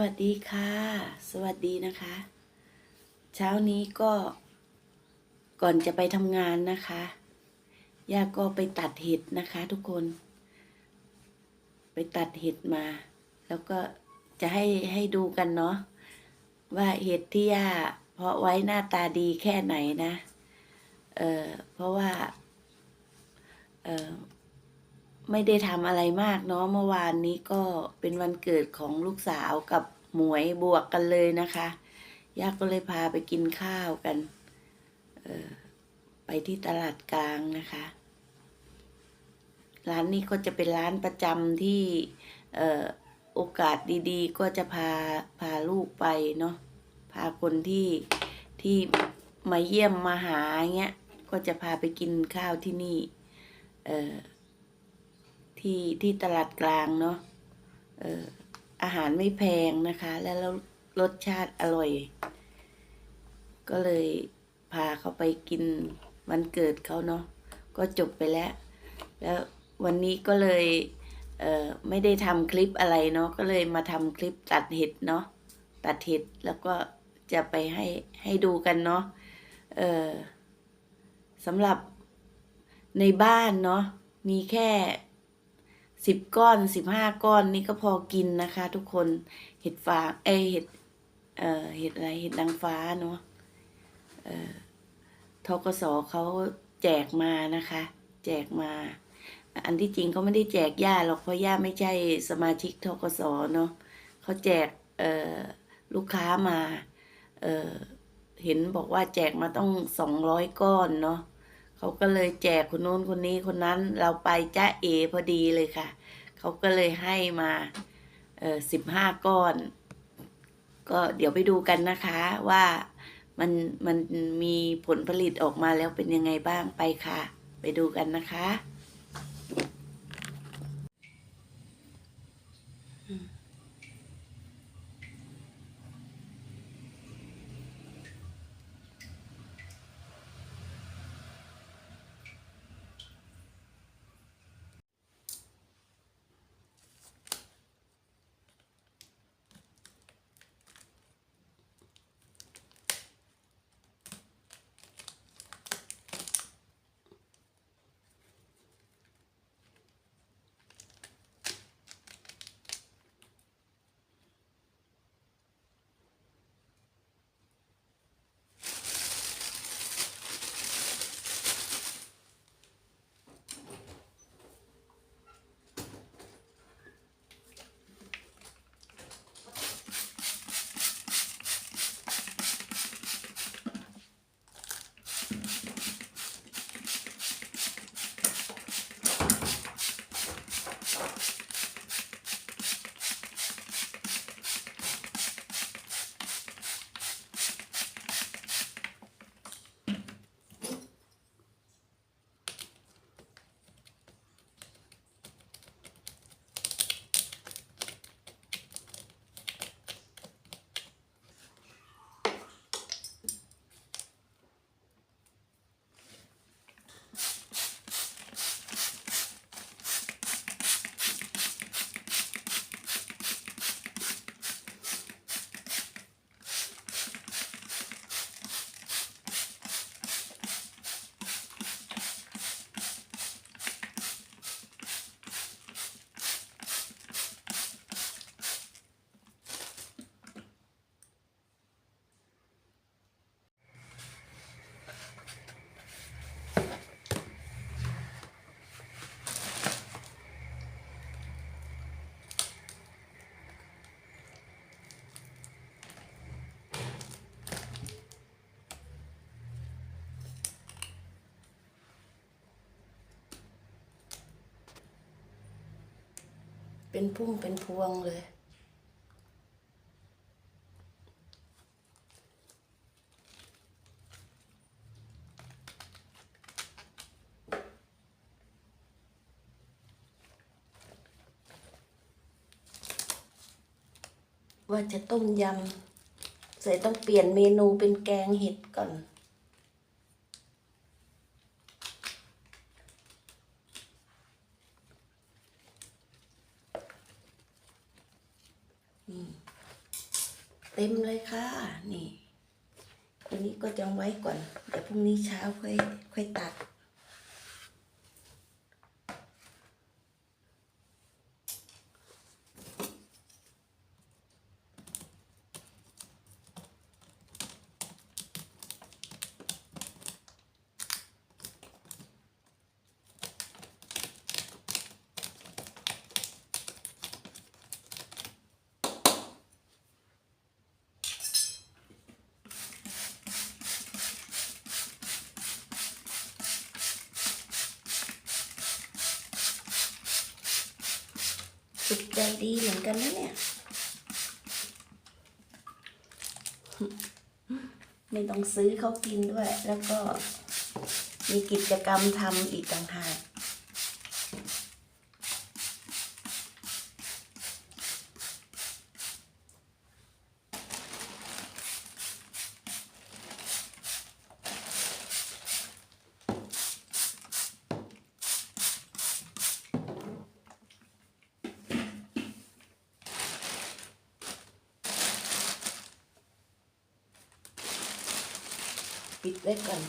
วัสดีค่ะ สวัสดีนะคะ เช้านี้ก็ก่อนจะไปทำงานนะคะย่าก็ไปตัดเห็ดนะคะ ทุกคน ไปตัดเห็ดมา แล้วก็จะให้ให้ดูกันเนาะว่าเห็ดที่ย่าเพาะไว้หน้าตาดีแค่ไหนนะ เออเพราะว่า เออ ไม่ได้ทำอะไรมากเนาะเมื่อวานนี้ก็เป็นวันเกิดของลูกสาวกับหมวยบวกกันเลยนะคะย่าก็เลยพาไปกินข้าวกันไปที่ตลาดกลางนะคะ ร้านนี้ก็จะเป็นร้านประจำที่โอกาสดีๆ ก็จะพาพาลูกไปเนาะพาคนที่ที่มาเยี่ยมมาหาเงี้ยก็จะพาไปกินข้าวที่นี่ เออ ที่ที่ตลาดกลางเนาะเอออาหารไม่แพงนะคะ แล้วรสชาติอร่อย ก็เลยพาเขาไปกินวันเกิดเขาเนาะก็จบไปแล้ว แล้ววันนี้ก็เลยเออไม่ได้ทำคลิปอะไรเนาะก็เลยมาทำคลิปตัดเห็ดเนาะตัดเห็ดแล้วก็จะไปให้ให้ดูกันเนาะเออสำหรับในบ้านเนาะมีแค่ สิบก้อนสิบห้าก้อนนี่ก็พอกินนะคะ ทุกคนเห็ดฟางเอเห็ดเอ่อเห็ดอะไรเห็ดนางฟ้าเนาะเอ่อทกสเขาแจกมานะคะ แจกมา อันที่จริงเขาไม่ได้แจกย่าหรอกเพราะย่าไม่ใช่สมาชิกทกสเนาะเขาแจกเอ่อลูกค้ามาเอ่อเห็นบอกว่าแจกมาต้องสองร้อยก้อนเนาะ เขาก็เลยแจกคนโน้นคนนี้คนนั้นเราไปจ้าเอพอดีเลยค่ะ เขาก็เลยให้มาเออสิบห้าก้อน ก็เดี๋ยวไปดูกันนะคะว่ามันมันมีผลผลิตออกมาแล้วเป็นยังไงบ้างไปค่ะ ไปดูกันนะคะ เป็นพุ่มเป็นพวงเลย ว่าจะต้มยำใส่ต้องเปลี่ยนเมนูเป็นแกงเห็ดก่อน ต็มเลยค่ะ นี่ ตัวนี้ก็จะไว้ก่อนเดี๋ยวพรุ่งนี้เช้าค่อยค่อยตัด สุดใจดีเหมือนกันนะเนี่ย ไม่ต้องซื้อเขากินด้วย แล้วก็มีกิจกรรมทำอีกต่างหาก ปิดไว้ก่อน